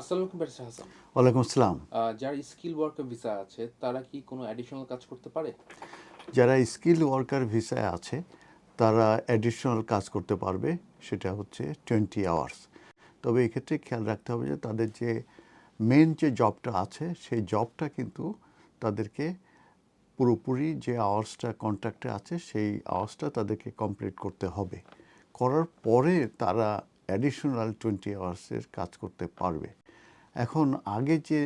আসসালামু আলাইকুম হাসান। ওয়ালাইকুম আসসালাম। যারা স্কিল ওয়ার্কার ভিসা আছে তারা কি কোনো অ্যাডিশনাল কাজ করতে পারে? যারা স্কিল ওয়ার্কার ভিসায় আছে তারা অ্যাডিশনাল কাজ করতে পারবে সেটা হচ্ছে টোয়েন্টি আওয়ার্স তবে এক্ষেত্রে খেয়াল রাখতে হবে যে তাদের যে মেন যে জবটা আছে সেই জবটা কিন্তু তাদেরকে পুরোপুরি যে আওয়ার্সটা কন্ট্রাক্টে আছে সেই আওয়ার্সটা তাদেরকে কমপ্লিট করতে হবে। করার পরে তারা অ্যাডিশনাল টোয়েন্টি আওয়ার্সের কাজ করতে পারবে। এখন আগে যে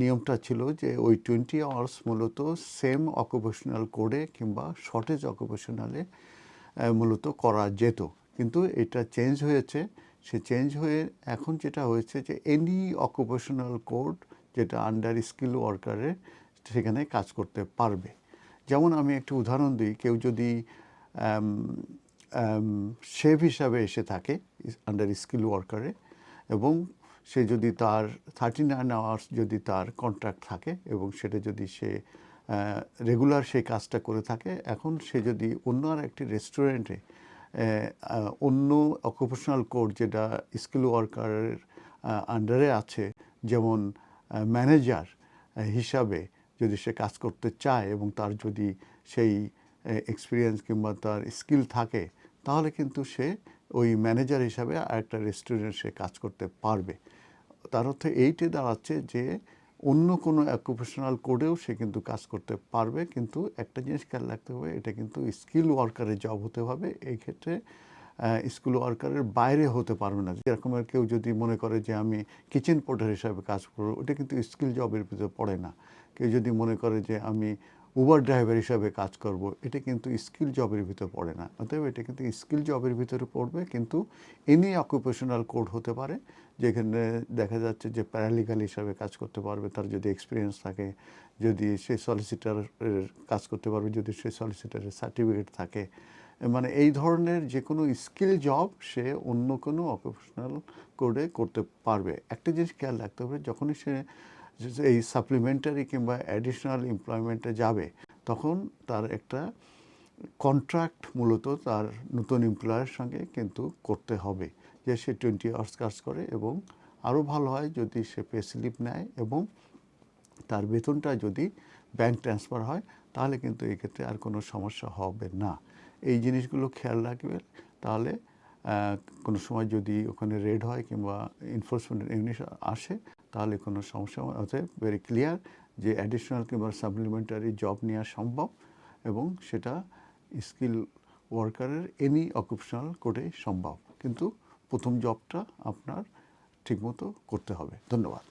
নিয়মটা ছিল যে ওই টোয়েন্টি আওয়ার্স মূলত সেম অকুপেশনাল কোডে কিংবা শর্টেজ অকুপেশনালে মূলত করা যেত। কিন্তু এটা চেঞ্জ হয়েছে। সে চেঞ্জ হয়ে এখন যেটা হয়েছে যে এনি অকুপেশনাল কোড যেটা আন্ডার স্কিল ওয়ার্কারের সেখানে কাজ করতে পারবে। যেমন আমি একটু উদাহরণ দিই, কেউ যদি শেফ হিসাবে এসে থাকে আন্ডার স্কিল ওয়ার্কারে এবং সে যদি তার থার্টি নাইন আওয়ার্স যদি তার কন্ট্রাক্ট থাকে এবং সেটা যদি সে রেগুলার সেই কাজটা করে থাকে, এখন সে যদি অন্য আর একটি রেস্টুরেন্টে অন্য অকুপেশনাল কোড যেটা স্কিল ওয়ার্কারের আন্ডারে আছে, যেমন ম্যানেজার হিসাবে যদি সে কাজ করতে চায় এবং তার যদি সেই এক্সপিরিয়েন্স কিংবা তার স্কিল থাকে, তাহলে কিন্তু সে ওই ম্যানেজার হিসাবে আরেকটা রেস্টুরেন্ট সে কাজ করতে পারবে। তার অর্থে এইটি দাঁড়াচ্ছে যে অন্য কোনো অকুপেশনাল কোডেও সে কিন্তু কাজ করতে পারবে, কিন্তু একটা জিনিস খেয়াল রাখতে হবে, এটা কিন্তু স্কিল ওয়ার্কারের জব হতে হবে। এই ক্ষেত্রে স্কুল ওয়ার্কারের বাইরে হতে পারবে না। যেরকম কেউ যদি মনে করে যে আমি কিচেন পোর্টার হিসাবে কাজ করব, ওটা কিন্তু স্কিল জবের ভিতরে পড়ে না। কেউ যদি মনে করে যে আমি উবার ড্রাইভার হিসাবে কাজ করব, এটা কিন্তু স্কিল জবের ভিতরে পড়ে না। অতএব এটা কিন্তু স্কিল জবের ভিতরে পড়বে, কিন্তু এনি অকুপেশনাল কোড হতে পারে, যেখানে দেখা যাচ্ছে যে প্যারালিগাল হিসাবে কাজ করতে পারবে, তার যদি এক্সপিরিয়েন্স থাকে, যদি সে সলিসিটারের কাজ করতে পারবে, যদি সে সলিসিটারের সার্টিফিকেট থাকে। মানে এই ধরনের যে কোনো স্কিল জব সে অন্য কোনো অকুপেশনাল কোডে করতে পারবে। একটা জিনিস খেয়াল রাখতে হবে, যখনই সে এই সাপ্লিমেন্টারি কিংবা অ্যাডিশনাল এমপ্লয়মেন্টে যাবে, তখন তার একটা কন্ট্রাক্ট মূলত তার নতুন এমপ্লয়ারের সঙ্গে কিন্তু করতে হবে। যে সে টোয়েন্টি আওয়ার্স কাজ করে এবং আরও ভালো হয় যদি সে পে স্লিপ নেয় এবং তার বেতনটা যদি ব্যাংক ট্রান্সফার হয়, তাহলে কিন্তু এক্ষেত্রে আর কোনো সমস্যা হবে না। এই জিনিসগুলো খেয়াল রাখবে। তাহলে কোনো সময় যদি ওখানে রেড হয় কিংবা এনফোর্সমেন্ট ইউনিট আসে তাহলে কোনো সমস্যা অতএব ভেরি ক্লিয়ার যে অ্যাডিশনাল কিংবা সাপ্লিমেন্টারি জব নেওয়া সম্ভব এবং সেটা স্কিল ওয়ার্কারের এনি অকুপেশনাল কোডে সম্ভব। কিন্তু প্রথম জবটা আপনার ঠিকমতো করতে হবে। ধন্যবাদ।